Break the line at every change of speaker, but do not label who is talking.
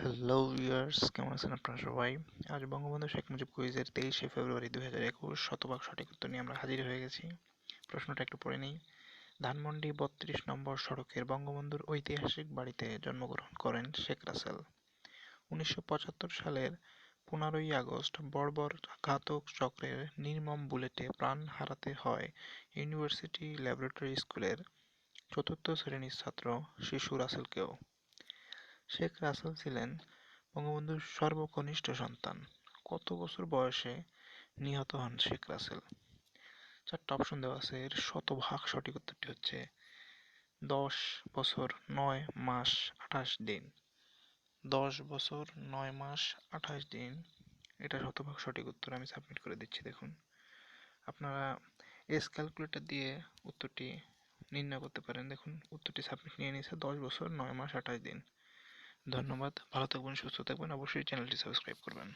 Hello viewers কেমন আছেন আপনারা সবাই? আজ বঙ্গবন্ধু শেখ মুজিব কুইজের তেইশে ফেব্রুয়ারি দু হাজার একুশ শতভাগ সঠিক উত্তর নিয়ে আমরা হাজির হয়ে গেছি। প্রশ্নটা একটু পড়ে নিই। ধানমন্ডি বত্রিশ নম্বর সড়কের বঙ্গবন্ধুর ঐতিহাসিক বাড়িতে জন্মগ্রহণ করেন শেখ রাসেল। উনিশশো পঁচাত্তর সালের পনেরোই আগস্ট বর্বর ঘাতক চক্রের নির্মম বুলেটে প্রাণ হারাতে হয় ইউনিভার্সিটি ল্যাবরেটরি স্কুলের চতুর্থ শ্রেণির ছাত্র শিশু রাসেলকেও। শেখ রাসেল ছিলেন বঙ্গবন্ধুর সর্বকনিষ্ঠ সন্তান। কত বছর বয়সে নিহত হন শেখ রাসেল? চারটা অপশন দেওয়া আছে। এর শতভাগ সঠিক উত্তরটি হচ্ছে দশ বছর নয় মাস আঠাশ দিন। দশ বছর নয় মাস আঠাশ দিন। এটা শতভাগ সঠিক উত্তর আমি সাবমিট করে দিচ্ছি, দেখুন। আপনারা এস ক্যালকুলেটর দিয়ে উত্তরটি নির্ণয় করতে পারেন। দেখুন, উত্তরটি সাবমিট নিয়ে নিয়েছে দশ বছর নয় মাস আঠাশ দিন। ধন্যবাদ ভালো থাকবেন সুস্থ থাকবেন অবশ্যই চ্যানেলটি সাবস্ক্রাইব করবেন।